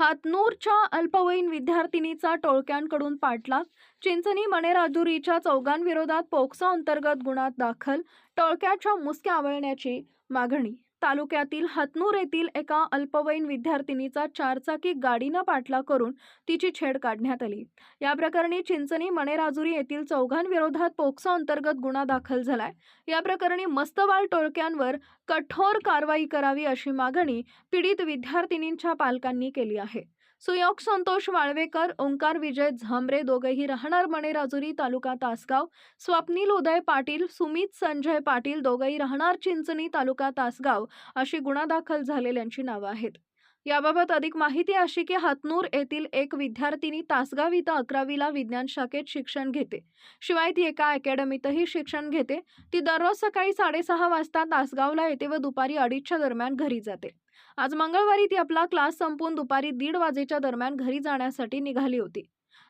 हातनूरच्या अल्पवयीन विद्यार्थिनीचा टोळक्यांकडून पाठलाग. चिंचणी मणेराजुरीच्या चौघांविरोधात पोक्सो अंतर्गत गुन्हा दाखल. टोळक्याच्या मुसक्या आवळण्याची मागणी तालुक्यातील हतनूर येथील एका अल्पवयीन विद्यार्थिनीचा चारचाकी गाडीनं पाठला करून तिची छेड काढण्यात आली. या प्रकरणी चिंचणी मणेराजुरी येथील चौघांविरोधात पोक्सो अंतर्गत गुन्हा दाखल झालाय. या प्रकरणी मस्तवाल टोळक्यांवर कठोर कारवाई करावी अशी मागणी पीडित विद्यार्थिनींच्या पालकांनी केली आहे. सुयोग संतोष वाळवेकर ओंकार विजय झांबरे दोघेही राहणार मणेराजुरी तालुका तासगाव. स्वप्नील उदय पाटील सुमित संजय पाटील दोघेही राहणार चिंचणी तालुका तासगाव अशी गुन्हा दाखल झालेल्यांची नावं आहेत. याबाबत अधिक माहिती अशी की हातनूर येथील एक विद्यार्थिनी तासगाव इथं अकरावीला विज्ञान शाखेत शिक्षण घेते. शिवाय ती एका अकॅडमीतही शिक्षण घेते. ती दररोज सकाळी साडेसहा वाजता तासगावला येते व दुपारी अडीचच्या दरम्यान घरी जाते. आज मंगळवारी ती आपला क्लास संपवून दुपारी दीड वाजेच्या दरम्यान घरी जाण्यासाठी निघाली होती.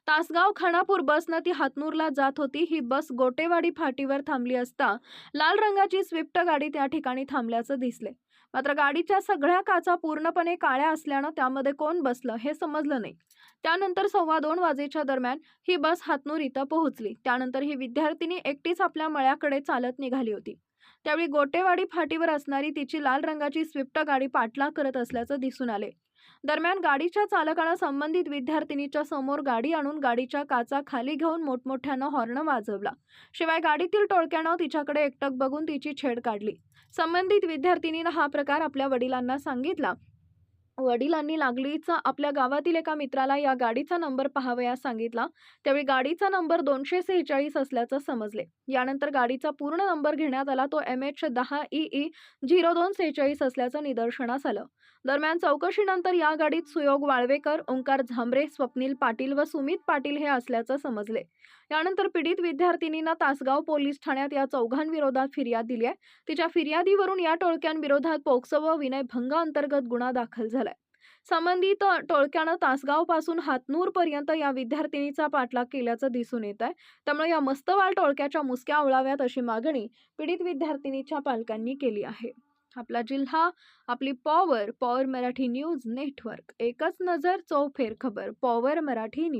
तासगाव खानापूर बसनं ती हातनूरला जात होती. ही बस गोटेवाडी फाटीवर थांबली असता लाल रंगाची स्विफ्ट गाडी त्या ठिकाणी थांबल्याचं दिसले. मात्र गाडीच्या सगळ्या काचा पूर्णपणे काळ्या असल्यानं त्यामध्ये कोण बसलं हे समजलं नाही. त्यानंतर सव्वा दोन वाजेच्या दरम्यान ही बस हातनूर इथं पोहोचली. त्यानंतर ही विद्यार्थिनी एकटीच आपल्या मळ्याकडे चालत निघाली होती. त्यावेळी गोटेवाडी फाटीवर असणारी तिची लाल रंगाची स्विफ्ट गाडी पाठलाग करत असल्याचं दिसून आले. दरम्यान गाडीच्या चालकानं संबंधित विद्यार्थिनीच्या समोर गाडी आणून गाडीच्या काचा खाली घेऊन मोठमोठ्यानं हॉर्न वाजवला. शिवाय गाडीतील टोळक्यानं तिच्याकडे एकटक बघून तिची छेड काढली. संबंधित विद्यार्थिनीनं हा प्रकार आपल्या वडिलांना सांगितला. वडिलांनी लागलीचा आपल्या गावातील एका मित्राला या गाडीचा नंबर पाहावयास सांगितला. त्यावेळी गाडीचा नंबर दोनशे सेहेचाळीस असल्याचं समजले. यानंतर गाडीचा पूर्ण नंबर घेण्यात आला. तो एम एच दहा ई ई झिरो दोन सेहेचाळीस असल्याचं निदर्शनास आलं. दरम्यान चौकशीनंतर या गाडीत सुयोग वाळवेकर ओंकार झांबरे स्वप्नील पाटील व सुमित पाटील हे असल्याचं समजले. यानंतर पीडित विद्यार्थिनीनं तासगाव पोलीस ठाण्यात या चौघांविरोधात फिर्याद दिली आहे. तिच्या फिर्यादीवरून या टोळक्यांविरोधात पोक्सो व विनयभंग अंतर्गत गुन्हा दाखल झाला संबंधित टोळक्यानं तासगावपासून हातनूर पर्यंत या विद्यार्थिनीचा पाठलाग केल्याचं दिसून येत आहे. त्यामुळे या मस्तवाल टोळक्याच्या मुसक्या आवळाव्यात अशी मागणी पीडित विद्यार्थिनीच्या पालकांनी केली आहे. आपला जिल्हा आपली power power Marathi news network. एकच नजर चौफेर खबर. Power Marathi news.